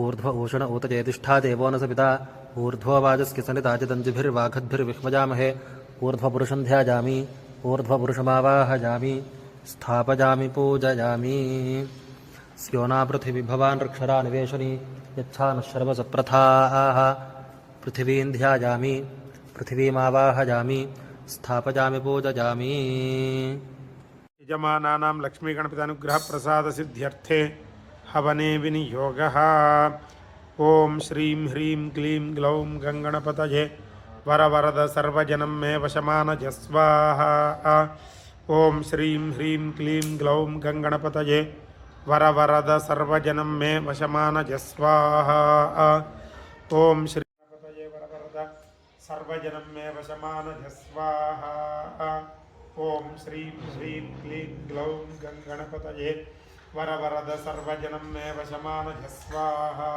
ऊर्ध्व ऊर्ध्वभूषण ऊत चेतिष्ठा देवो न सविता। ऊर्ध्ववाजस्किसनिताजदञ्जुभिर्वाघद्भिर्विह्मजामहे ऊर्ध्वपुरुषन्ध्याजामि ऊर्ध्वपुरुषमावाहजामि स्थापजामि, पूजयामि। स्योनापृथिवी भवान् ऋक्षरा निवेशनि। यच्छानः शर्वसप्रथाः पृथिवीन् ध्यायामि पृथिवीमावाहजामि स्थापजामि, पूजयामि। यजमानानां लक्ष्मीगणपतानुग्रहप्रसादसिद्ध्यर्थे हवने विनियोग। ओं श्रीं ह्रीं क्लीं ग्लौं गङ्गणपतये वरवरदसर्वजनं मे वशमानजस्वाहा ॐ श्रीं ह्रीं क्लीं ग्लौं गङ्गणपतये वरवरदसर्वजनं मे वशमानजस्वाहा ॐ श्री सर्वजनं मे वशमानजस्वाहा ॐ श्रीं ह्रीं क्लीं ग्लौं गङ्गणपतये वरवरद सर्वजनं मे वशमानघ स्वाहा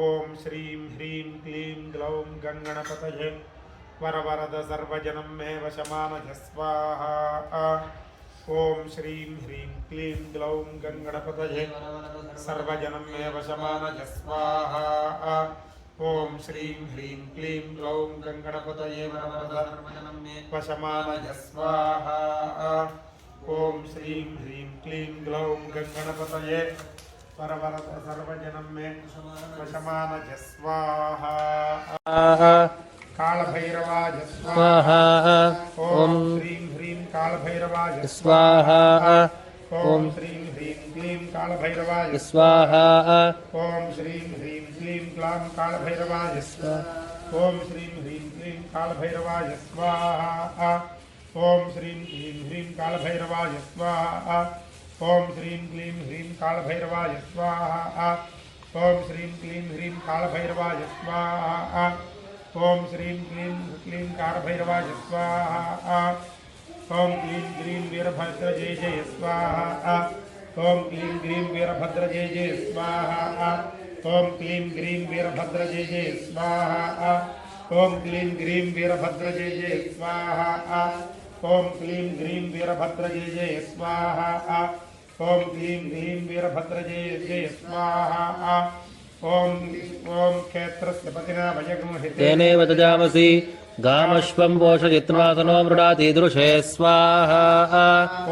ॐ श्रीं ह्रीं क्लीं ग्लौं गङ्गणपतये वरवरद सर्वजनं मे वशमानघ स्वाहा ॐ श्रीं ह्रीं क्लीं ग्लौं गङ्गणपतये सर्वजनं मे वशमानघ स्वाहा ॐ श्रीं ह्रीं क्लीं ग्लौं गङ्गणपतये वरवरद वशमानघ स्वाहा ओम श्रीं ह्रीं क्लीं ग्लौं गङ्गणपतये परवरत मे वशमानजस्वाः कालभैरवाज स्वाहा ॐ श्रीं ह्रीं कालभैरवाज ॐ श्रीं ह्रीं क्लीं स्वाहा ॐ श्रीं ह्रीं क्लीं स्वाहा ॐ श्रीं ह्रीं क्लीं स्वाहा ओम श्रीं क्लीं ह्रीं कालभैरवाय स्वाहा। ओम श्रीं क्लीं ह्रीं कालभैरवाय स्वाहा। ओम श्रीं क्लीं ह्रीं कालभैरवाय स्वाहा। ओम श्रीं क्लीं क्लीं कालभैरवाय स्वाहा। ओम क्लीं क्लीं वीरभद्र जय जय स्वाहा। ओम क्लीं क्लीं वीरभद्र जय जय स्वाहा। ओम क्लीं क्लीं वीरभद्र जय जय स्वाहा। ओम क्लीं क्लीं वीरभद्र जय जय स्वाहा। ओम क्लीं ग्रीं वीरभद्र जय जय स्वाहा। ओम क्लीं ग्रीं वीरभद्र जय जय स्वाहा। ओम ओम क्षेत्रस्य पतिना भयगुहिते तेने वदजामसि गामश्वं पोषयित्वासनो मृडातिदृशे स्वाहा।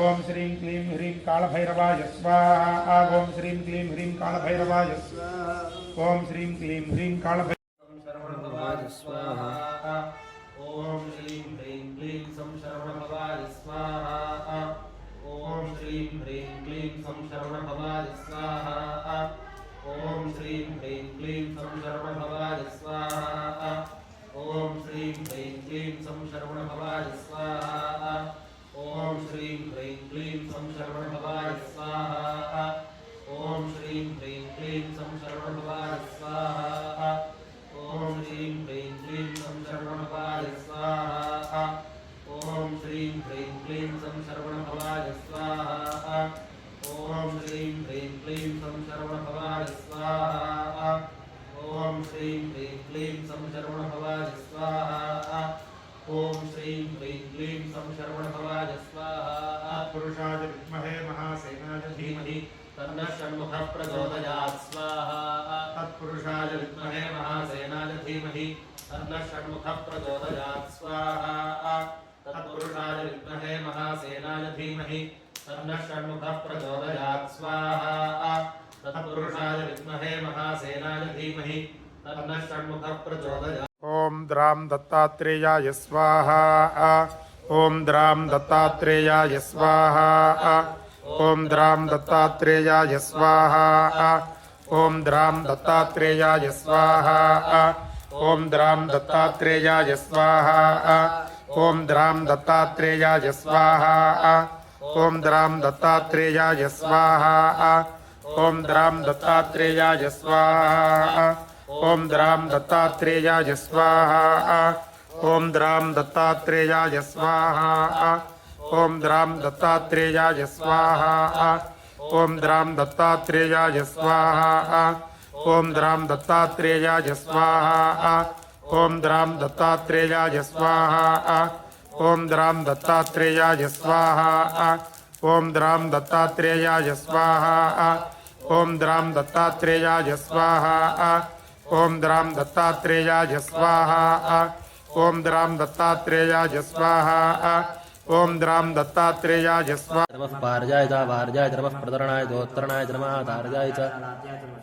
ओम श्रीं क्लीं ह्रीं कालभैरवाय स्वाहा। ओम श्रीं क्लीं ह्रीं कालभैरवाय स्वाहा। ओम श्रीं क्लीं ह्रीं कालभैरवाय स्वाहा। ओम शरवणभवाय स्वाहा ॐ श्रीं ह्रीं क्लीं सं शरवणभवाय स्वाहा ॐ श्रीं ह्रीं क्लीं सं शरवणभवाय स्वाहा ॐ श्रीं ह्रीं क्लीं सं शरवणभवाय स्वाहा ॐ श्रीं ह्रीं क्लीं सं शरवणभवाय स्वाहा ॐ श्रीं ह्रीं क्लीं सं शरवणभवाय स्वाहा ॐ श्रीं ह्रीं क्लीं सं शरवणभवाय स्वाहा ॐ श्रीं ह्रीं क्लीं संशरवणभवाय स्वाहा। ॐ श्रीं ह्रीं क्लीं संशरवणभवाय स्वाहा। पुरुषाय विद्महे महासेनाय धीमहि। तन्न षण्मुखः प्रचोदयात् स्वाहा। तत्पुरुषाय विद्महे महासेनाय धीमहि। तन्न षण्मुखः प्रचोदयात् स्वाहा। तत्पुरुषाय विद्महे महासेनाय धीमहि। तन्न षण्मुखः प्रचोदयात् स्वाहा। तत्पुरुषाय विद्महे महासेनाय धीमहि। ओम द्राम दत्तात्रेयाय स्वाहा, ओम द्राम दत्तात्रेयाय स्वाहा, ओम द्राम दत्तात्रेयाय स्वाहा, ओम द्राम दत्तात्रेयाय स्वाहा, ओम द्राम दत्तात्रेयाय स्वाहा, ओम द्राम दत्तात्रेयाय स्वाहा, ओम द्राम दत्तात्रेयाय स्वाहा, ओम द्राम दत्तात्रेयाय स्वाहा। ॐ द्रां दत्तात्रेयाय स्वाहा ॐ द्रां दत्तात्रेयाय स्वाहा ॐ द्रां दत्तात्रेयाय स्वाहा ॐ द्रां दत्तात्रेयाय स्वाहा ॐ द्रां दत्तात्रेयाय स्वाहा ॐ द्रां दत्तात्रेयाय स्वाहा ॐ द्रां दत्तात्रेयाय स्वाहा ॐ द्रां दत्तात्रेयाय स्वाहा ॐ द्रां दत्तात्रेयाय स्वाहा ॐ द्रां दत्तात्रेयाय स्वाहा ॐ द्रां दत्तात्रेयाय स्वाहा नमः पारजाय च वारजाय च नमः प्रतरणाय चोत्तरणाय च नमः तारजाय च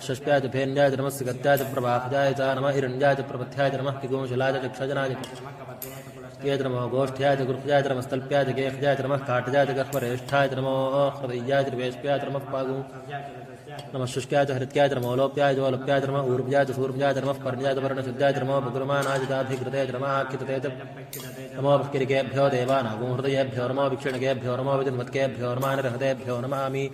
षष्ट्याय च फेन्याय च नमः सिगत्याय च प्रभापजाय च नमः हिरण्याय च प्रपथ्याय च नमः किगोंशलाय च चक्षजनाय च के च नमो गोष्ठ्याय च गुरुभ्याय च नमस्तल्प्याय च गेहजाय च नमः काटजाय च गर्भरेष्ठाय च नमो हृदय्याय च वेश्प्याय च नमः पागु नमः शुष्क्याय च हृत्याय च नमो लोप्याय च वोलप्याय च नमः ऊर्व्याय च सूर्व्याय च नमः पर्ण्याय च वर्णशुद्धाय च नमो भगुरमानाय च चाभिकृते च नमः आख्यतते च नमो किरिकेभ्यो देवानागुं हृदयेभ्यो नमो विक्षिणकेभ्यो नमो विजन्मत्केभ्यो नमः नमामि